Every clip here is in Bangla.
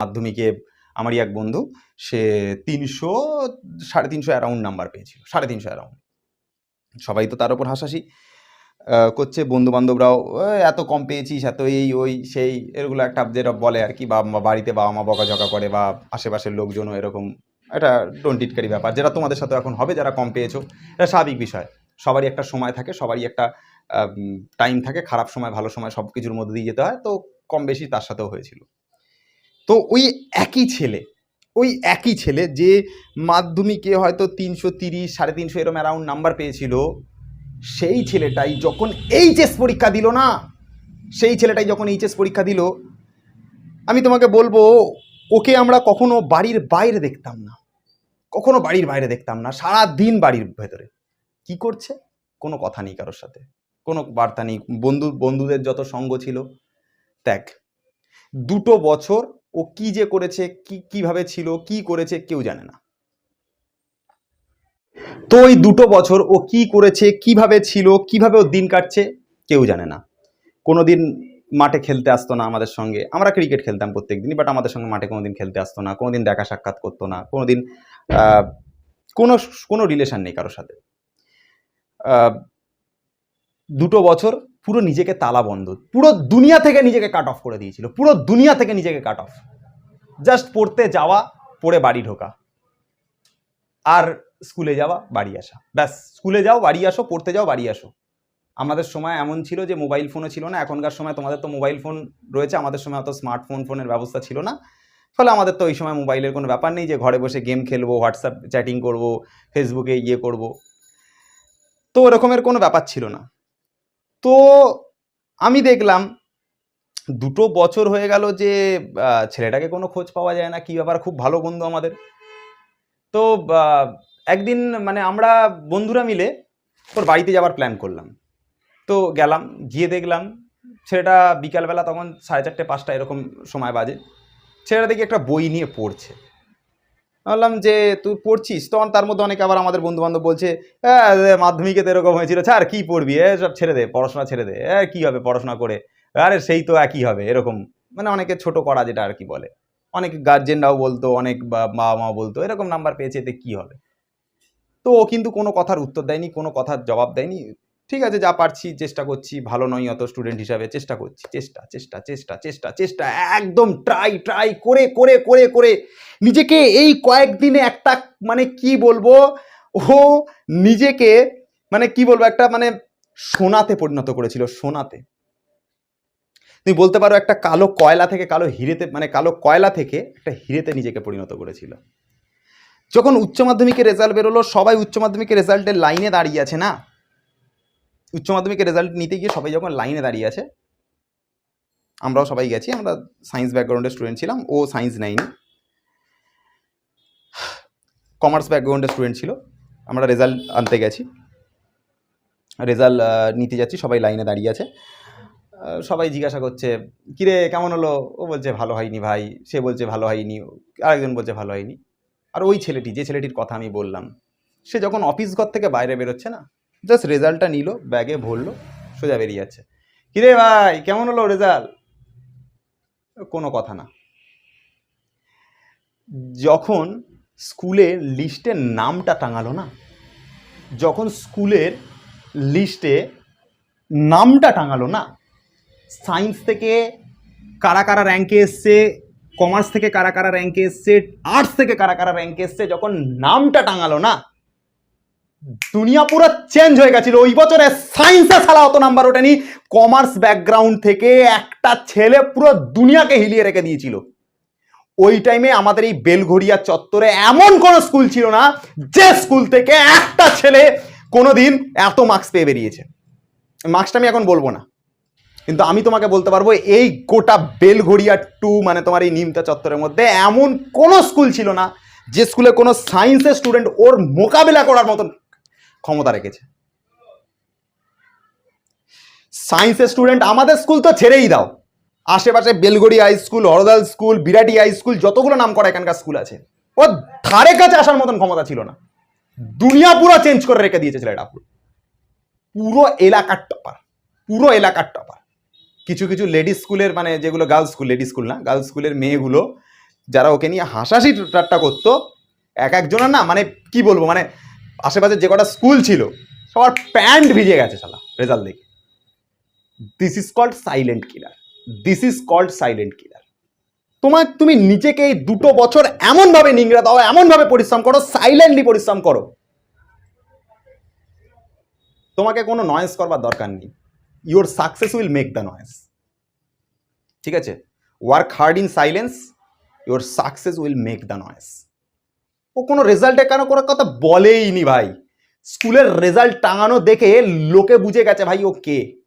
মাধ্যমিকে আমারই এক বন্ধু, সে তিনশো, সাড়ে তিনশো অ্যারাউন্ড নাম্বার পেয়েছিল, সাড়ে তিনশো অ্যারাউন্ড সবাই তো তার উপর হাসাহাসি করছে বন্ধু বান্ধবরাও এত কম পেয়েছিস, এত এই, ওই, সেই এগুলো একটা যেটা বলে আর কি, বা বাড়িতে বাবা মা বকাঝকা করে, বা আশেপাশের লোকজনও এরকম। একটা ডন্টিটকারি ব্যাপার, যেটা তোমাদের সাথে এখন হবে, যারা কম পেয়েছ, এটা স্বাভাবিক বিষয়। সবারই একটা সময় থাকে, সবারই একটা টাইম থাকে, খারাপ সময়, ভালো সময় সব কিছুর মধ্যে দিয়ে যেতে হয়, তো কম বেশি তার সাথেও হয়েছিল। তো ওই একই ছেলে, ওই একই ছেলে যে মাধ্যমিকে হয়তো তিনশো তিরিশ, সাড়ে তিনশো এরম অ্যারাউন্ড নাম্বার পেয়েছিল, সেই ছেলেটাই যখন এইচএস পরীক্ষা দিল না, সেই ছেলেটাই যখন এইচএস পরীক্ষা দিল, আমি তোমাকে বলব, ওকে আমরা কখনো বাড়ির বাইরে দেখতাম না। কখনো বাড়ির বাইরে দেখতাম না সারা দিন বাড়ির ভেতরে। কি করছে? কোনো কথা নেই কারোর সাথে। কোনো বার্তা নেই। বন্ধু, বন্ধুদের যত সঙ্গ ছিল ত্যাগ দুটো বছর ও কি যে করেছে কি কীভাবে ছিল কি করেছে কেউ জানে না। তো ওই দুটো বছর ও কি করেছে কীভাবে ছিল কীভাবে ও দিন কাটছে কেউ জানে না। কোনোদিন মাঠে খেলতে আসতো না আমাদের সঙ্গে। আমরা ক্রিকেট খেলতাম প্রত্যেক দিনই বাট আমাদের সঙ্গে মাঠে কোনোদিন খেলতে আসতো না কোনোদিন দেখা সাক্ষাৎ করতো না কোনোদিন আহ, কোনো কোনো রিলেশন নেই কারোর সাথে। দুটো বছর পুরো নিজেকে তালা বন্ধ। পুরো দুনিয়া থেকে নিজেকে কাট অফ করে দিয়েছিল। পুরো দুনিয়া থেকে নিজেকে কাট অফ জাস্ট পড়তে যাওয়া, পড়ে বাড়ি ঢোকা। আর স্কুলে যাওয়া, বাড়ি আসা। ব্যাস, স্কুলে যাও, বাড়ি আসো, পড়তে যাও, বাড়ি আসো। আমাদের সময় এমন ছিল যে মোবাইল ফোনও ছিল না। এখনকার সময় তোমাদের তো মোবাইল ফোন রয়েছে, আমাদের সময় অত স্মার্টফোন ফোনের ব্যবস্থা ছিল না। ফলে আমাদের তো ওই সময় মোবাইলের কোনো ব্যাপার নেই যে ঘরে বসে গেম খেলব হোয়াটসঅ্যাপ চ্যাটিং করব ফেসবুকে ইয়ে করব। তো ওরকমের কোনো ব্যাপার ছিল না। তো আমি দেখলাম দুটো বছর হয়ে গেল যে ছেলেটাকে কোনো খোঁজ পাওয়া যায় না, কি ব্যাপার, খুব ভালো বন্ধু আমাদের। তো একদিন মানে আমরা বন্ধুরা মিলে ওর বাড়িতে যাওয়ার প্ল্যান করলাম। তো গেলাম, গিয়ে দেখলাম ছেলেটা বিকালবেলা তখন সাড়ে চারটে পাঁচটা এরকম সময় বাজে। ছেলেটা দেখি একটা বই নিয়ে পড়ছে। বললাম যে তুই পড়ছিস তখন তার মধ্যে অনেকে আবার আমাদের বন্ধু বান্ধব বলছে "হ্যাঁ, মাধ্যমিকে তো এরকম হয়েছিল ছাড় কি পড়বি? এ সব ছেড়ে দে পড়াশোনা ছেড়ে দে এ কি হবে পড়াশোনা করে? আরে সেই তো একই হবে এরকম। মানে অনেকে ছোট করা যেটা আর কি বলে। অনেক গার্জেনরাও বলতো অনেক বাবা মা বলতো এরকম নাম্বার পেয়েছে এতে কি হবে? তো ও কিন্তু কোনো কথার উত্তর দেয়নি কোনো কথার জবাব দেয়নি। ঠিক আছে, যা পারছি, চেষ্টা করছি। ভালো নয় অত স্টুডেন্ট হিসাবে, চেষ্টা করছি। চেষ্টা চেষ্টা চেষ্টা চেষ্টা চেষ্টা, একদম ট্রাই ট্রাই করে করে করে করে। নিজেকে এই কয়েকদিনে একটা মানে কি বলব, ও নিজেকে মানে কি বলব, একটা মানে সোনাতে পরিণত করেছিল, সোনাতে। তুমি বলতে পারো, একটা কালো কয়লা থেকে, কালো হিরেতে মানে কালো কয়লা থেকে একটা হিরেতে নিজেকে পরিণত করেছিল। যখন উচ্চ মাধ্যমিকের রেজাল্ট বেরোলো, সবাই উচ্চ মাধ্যমিকের রেজাল্টের লাইনে দাঁড়িয়ে আছে না? উচ্চ মাধ্যমিকের রেজাল্ট নিতে গিয়ে সবাই যখন লাইনে দাঁড়িয়ে আছে, আমরাও সবাই গেছি, আমরা সায়েন্স ব্যাকগ্রাউন্ডের স্টুডেন্ট ছিলাম, ও সায়েন্স নেয়নি। কমার্স ব্যাকগ্রাউন্ডের স্টুডেন্ট ছিল, আমরা রেজাল্ট আনতে গেছি। রেজাল্ট নিতে যাচ্ছি, সবাই লাইনে দাঁড়িয়ে আছে। সবাই জিজ্ঞাসা করছে, কিরে, কেমন হলো? ও বলছে, ভালো হয়নি ভাই। সে বলছে, ভালো হয়নি। আরেকজন বলছে, ভালো হয়নি। আর ওই ছেলেটি, যে ছেলেটির কথা আমি বললাম, সে যখন অফিস ঘর থেকে বাইরে বেরোচ্ছে না জাস্ট রেজাল্টটা নিল, ব্যাগে ভরলো, সোজা বেরিয়ে যাচ্ছে। কিরে ভাই, কেমন হলো রেজাল্ট? কোনো কথা না। যখন স্কুলের লিস্টের নামটা টাঙালো না, যখন স্কুলের লিস্টে নামটা টাঙালো না, সায়েন্স থেকে কারা কারা র্যাঙ্কে এসছে, কমার্স থেকে কারা কারা র্যাঙ্কে এসছে, আর্টস থেকে কারা কারা র্যাঙ্কে এসছে, যখন নামটা টাঙালো না দুনিয়া পুরো চেঞ্জ হয়ে গেছিল। ওই বছরে সায়েন্সে সালা অত নাম্বার ওঠেনি। কমার্স ব্যাকগ্রাউন্ড থেকে একটা ছেলে পুরো দুনিয়াকে হিলিয়ে রেখে দিয়েছিল। ওই টাইমে আমাদের এই বেলঘড়িয়া চত্বরে এমন কোন স্কুল ছিল না, যে স্কুল থেকে একটা ছেলে কোনোদিন এত মার্কস পেয়ে বেরিয়েছে। মার্কসটা আমি এখন বলব না। কিন্তু আমি তোমাকে বলতে পারব, এই গোটা বেলঘড়িয়া টু মানে তোমার এই নিমতা চত্বরের মধ্যে এমন কোনো স্কুল ছিল না, যে স্কুলে কোনো সায়েন্সের স্টুডেন্ট ওর মোকাবিলা করার মতন ক্ষমতা রেখেছে। সায়েন্সের স্টুডেন্ট আমাদের স্কুল তো ছেড়েই দাও। আশেপাশে Belgharia high school Hardal school Birati high school যতগুলো নাম করা এখানকার স্কুল আছে, ও ধারে কাছে আসার মতন ক্ষমতা ছিল না। দুনিয়া পুরো চেঞ্জ করে রেখে দিয়েছে ছেলেটা পুরো। পুরো এলাকার টপার পুরো এলাকার টপার কিছু কিছু লেডিস স্কুলের মানে যেগুলো গার্লস স্কুল লেডিস স্কুল না গার্লস স্কুলের মেয়েগুলো যারা ওকে নিয়ে হাসাহাসি ঠাট্টা করতো, এক একজনের না মানে কি বলব মানে আশেপাশে যে কটা স্কুল ছিল, সবার প্যান্ট ভিজে গেছে শালা রেজাল্ট দেখে। This is called silent killer this is called silent killer তোমার, তুমি নিজেকে এই দুটো বছর এমনভাবে নিংড়া দাও, এমনভাবে পরিশ্রম করো সাইলেন্টলি পরিশ্রম করো। তোমাকে কোনো নয়েজ করবার দরকার নেই। Your success will make the noise ঠিক আছে? Work hard in silence your success will make the noise ও কোনো রেজাল্টে কেন কোনো কথা বলেই নি ভাই। স্কুলের রেজাল্ট টাঙানো দেখে লোকে বুঝে গেছে ভাই ও কে।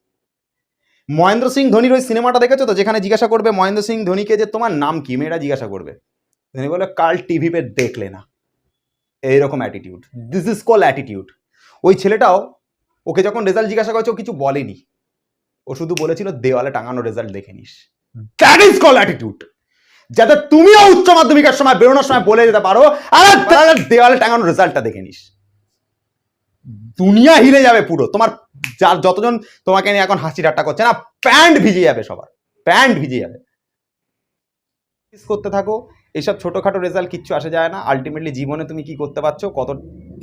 মহেন্দ্র সিং ধোনির ওই সিনেমাটা দেখেছ তো? যেখানে জিজ্ঞাসা করবে মহেন্দ্র সিং ধোনিকে যে তোমার নাম কি? মেয়েরা জিজ্ঞাসা করবে। ধোনি বলে, কাল টিভি পে দেখলে না। এইরকম attitude this is call attitude ওই ছেলেটাও, ওকে যখন রেজাল্ট জিজ্ঞাসা করেছে, ও কিছু বলেনি। ও শুধু বলেছিল, দেওয়ালে টাঙানো রেজাল্ট দেখে নিস। দ্যাট ইজ কল অ্যাটিটিউড যাতে তুমিও উচ্চ মাধ্যমিকের সময় বেরোনোর সময় বলে যেতে পারো। আর দেওয়ালে টাঙানো রেজাল্টটা দেখে নিস। দুনিয়া হিলে যাবে পুরো। তোমার যার যতজন তোমাকে নিয়ে এখন হাসি ঠাট্টা করছে না প্যান্ট ভিজে যাবে সবার। প্যান্ট ভিজে যাবে। করতে থাকো। এইসব ছোটোখাটো রেজাল্ট কিচ্ছু আসে যায় না। আলটিমেটলি জীবনে তুমি কি করতে পারছ কত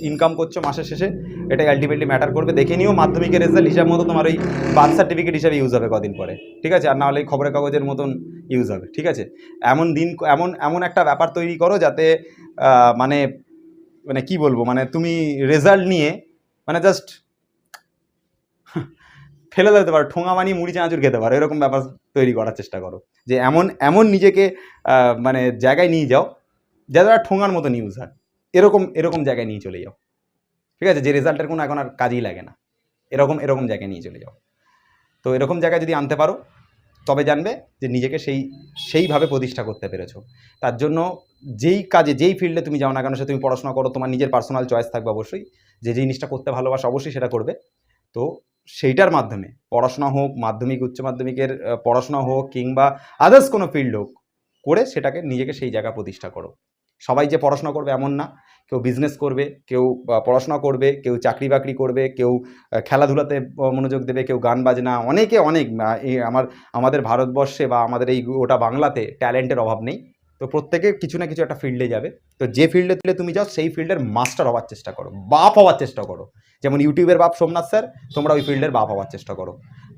ইনকাম করছ মাসের শেষে এটাই আলটিমেটলি ম্যাটার করবে। দেখে নিও মাধ্যমিকের রেজাল্ট হিসাব মতো তোমার ওই বার্থ সার্টিফিকেট হিসাবে ইউজ হবে কদিন পরে। ঠিক আছে? আর না হলে এই খবরের কাগজের মতন ইউজ হবে, ঠিক আছে? এমন দিন, এমন এমন একটা ব্যাপার তৈরি করো যাতে মানে মানে কি বলব মানে তুমি রেজাল্ট নিয়ে মানে জাস্ট ফেলে দিতে পারো, ঠোঙা বানিয়ে মুড়ি চানাচুর খেতে পারো, এরকম ব্যাপার তৈরি করার চেষ্টা করো। যে এমন এমন নিজেকে মানে জায়গায় নিয়ে যাও ওরা ঠোঙার মতো নিউজ হয়। এরকম এরকম জায়গায় নিয়ে চলে যাও। ঠিক আছে? যে রেজাল্টের কোনো এখন আর কাজেই লাগে না। এরকম এরকম জায়গায় নিয়ে চলে যাও। তো এরকম জায়গায় যদি আনতে পারো তবে জানবে যে নিজেকে সেই, সেইভাবে প্রতিষ্ঠা করতে পেরেছ। তার জন্য যেই কাজে, যেই ফিল্ডে তুমি যাও না কেন সে তুমি পড়াশোনা করো, তোমার নিজের পার্সোনাল চয়েস থাকবে অবশ্যই। যে জিনিসটা করতে ভালোবাসো অবশ্যই সেটা করবে। তো সেইটার মাধ্যমে, পড়াশোনা হোক, মাধ্যমিক, উচ্চ মাধ্যমিকের পড়াশোনা হোক কিংবা আদার্স কোনো ফিল্ড হোক, করে সেটাকে নিজেকে সেই জায়গা প্রতিষ্ঠা করো। সবাই যে পড়াশোনা করবে এমন না। কেউ বিজনেস করবে, কেউ পড়াশোনা করবে, কেউ চাকরি বাকরি করবে, কেউ খেলাধুলাতে মনোযোগ দেবে, কেউ গান বাজনা, অনেকে অনেক আমার, আমাদের ভারতবর্ষে বা আমাদের এই ওটা বাংলাতে ট্যালেন্টের অভাব নেই। তো প্রত্যেকে কিছু না কিছু একটা ফিল্ডে যাবে। তো যে ফিল্ডে তুলে তুমি যাও, সেই ফিল্ডের মাস্টার হওয়ার চেষ্টা করো, বাপ হওয়ার চেষ্টা করো। যেমন ইউটিউবের বাপ সোমনাথ স্যার, তোমরা ওই ফিল্ডের বাপ হওয়ার চেষ্টা করো।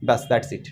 ব্যাস দ্যাটস ইট